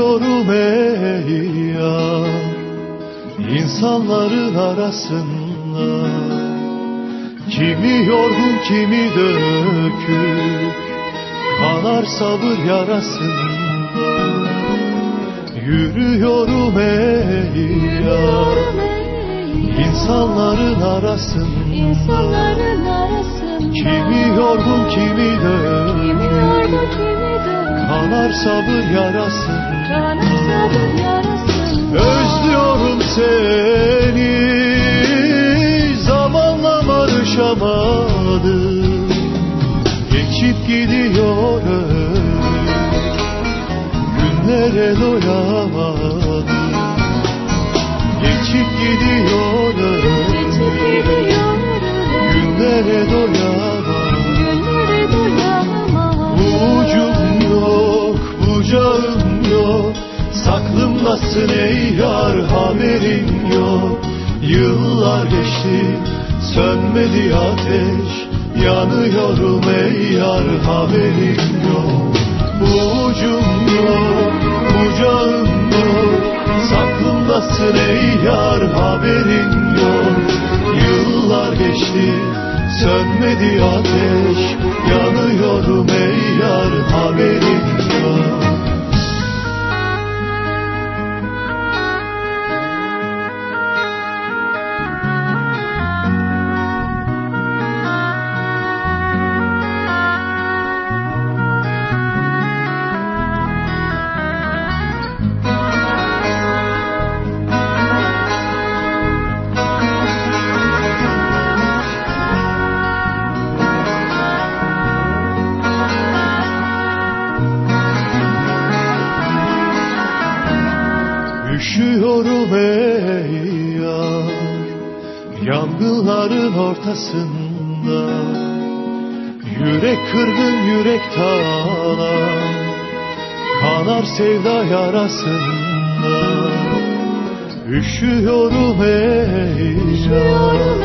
Göremiyorum ey yar İnsanların arasında. Kimi yorgun kimi dökük Kanar sabır yarasında. Yürüyorum ey yar İnsanların arasında. İnsanların arasında. Kimi yorgun kimi dökük Kanar sabır yarasında Kanar sabır yarasında Özlüyorum seni. Zamanla barışamadım. Geçip gidiyor Günlere doyamadım. Geçip gidiyor Saklımdasın ey yar haberin yok. Yıllar geçti, sönmedi ateş. Yanıyorum ey yar haberin yok. Ucum yok, bucağım yok. Saklımdasın ey yar haberin yok. Yıllar geçti, sönmedi ateş. Yanıyorum ey yar haberin yok Yangınların ortasında Yürek kırgın yürek talan Kanar sevda yarasında. Üşüyorum ey yar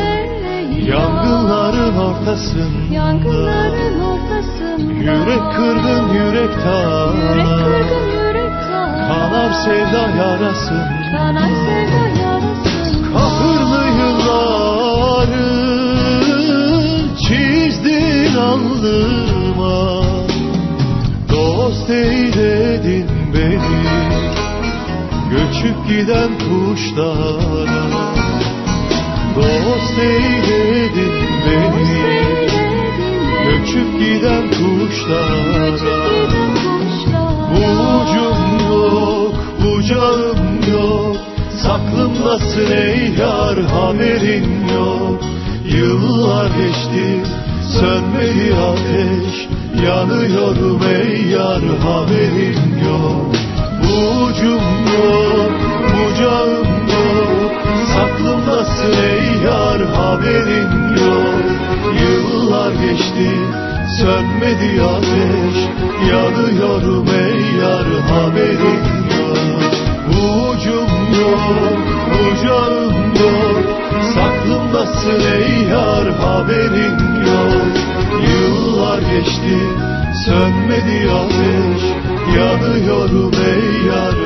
Yangınların ortasında Yangınların ortasında Yürek kırgın yürek Yürek talan kırgın yürek talan Kanar sevda yarasında. Kanar sevda yarasında Kahırlı yılları çizdin alnıma. Dost eyledin beni Göçüp giden kuşlara. Dost eyledin beni Göçüp giden kuşlara yok Saklımdasın ey yar haberin yok. Yıllar geçti, sönmedi ateş. Yanıyorum ey yar haberin yok. Ucum yok, bucağım yok. Saklımdasın ey yar haberin yok. Yıllar geçti, sönmedi ateş. Yanıyorum ey yar haberin yok. Ucum yok, bucağım yok Saklımdasın ey yar haberin yok Yıllar geçti, sönmedi ateş Yanıyorum ey yar